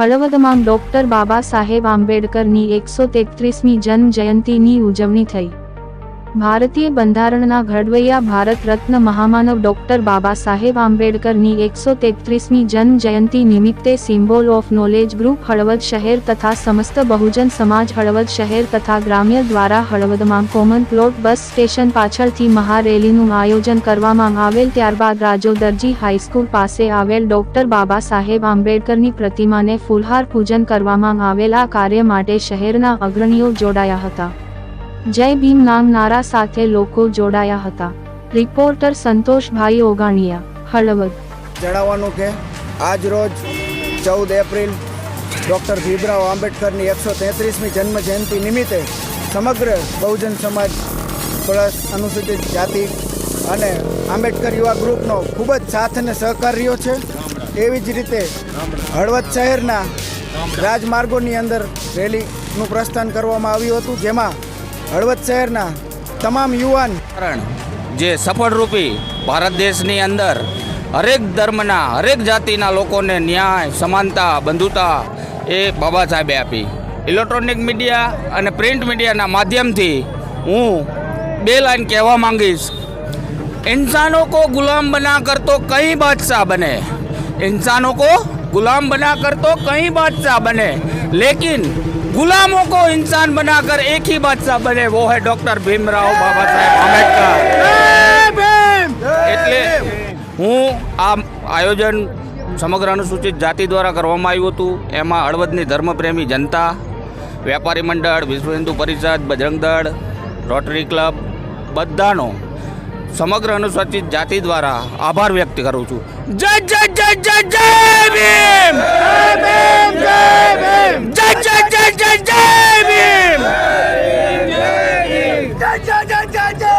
હળવદમાં doctor Baba Saheb આંબેડકરની એકસો તેત્રીસમી જન્મ જયંતિની ઉજવણી થઈ. ભારતીય બંધારણના ઘડવૈયા ભારત રત્ન મહામાનવ ડોક્ટર બાબા સાહેબ આંબેડકરની એકસો તેત્રીસમી જન્મ જયંતિ નિમિત્તે symbol of knowledge group Halvad શહેર તથા સમસ્ત બહુજન સમાજ હળવદ શહેર તથા ગ્રામ્ય દ્વારા હળવદમાં કોમન પ્લોટ બસ સ્ટેશન પાછળથી મહારેલીનું આયોજન કરવામાં આવેલ ત્યારબાદ રાજો દરજી હાઈસ્કૂલ પાસે આવેલ ડોક્ટર બાબા સાહેબ આંબેડકરની પ્રતિમાને ફૂલહાર પૂજન કરવામાં આવેલ આ કાર્ય માટે શહેરના અગ્રણીઓ જોડાયા હતા. જય ભીમ નામ નારા સાથે લોકો જોડાયા હતા. રિપોર્ટર સંતોષભાઈ ઓગાણિયા, હળવદ. જણાવવાનું કે આજ રોજ ચૌદ એપ્રિલ ડૉક્ટર ભીમરાવ આંબેડકરની એકસો તેત્રીસમી જન્મ જયંતિ નિમિત્તે સમગ્ર બહુજન સમાજ પ્લસ અનુસૂચિત જાતિ અને આંબેડકર યુવા ગ્રુપનો ખૂબ જ સાથ અને સહકાર રહ્યો છે. એવી જ રીતે હળવદ શહેરના રાજમાર્ગોની અંદર રેલીનું પ્રસ્થાન કરવામાં આવ્યું હતું, જેમાં હળવદ શહેરના તમામ યુવાન કારણ જે સફળરૂપી ભારત દેશની અંદર હરેક ધર્મના હરેક જાતિના લોકોને ન્યાય સમાનતા બંધુતા એ બાબા સાહેબે આપી ઇલેક્ટ્રોનિક મીડિયા અને પ્રિન્ટ મીડિયાના માધ્યમથી હું બે લાઈન કહેવા માંગીશ इंसानों को गुलाम बना कर तो कई बादशाह बने इंसानों को गुलाम बना कर तो कई बादशाह बने लेकिन गुलामों को इंसान बनाकर एक ही बादशाह बने वो है डॉक्टर भीमराव बाबा साहेब आंबेडकर એટલે હું આ આયોજન સમગ્ર અનુસૂચિત જાતિ દ્વારા કરવામાં આવ્યું હતું એમાં હળવદની ધર્મપ્રેમી જનતા વેપારી મંડળ વિશ્વ હિન્દુ પરિષદ બજરંગ દળ રોટરી ક્લબ બધાનો સમગ્ર અનુસૂચિત જાતિ દ્વારા આભાર વ્યક્ત કરું છું જય જય જય જય જય ભીમ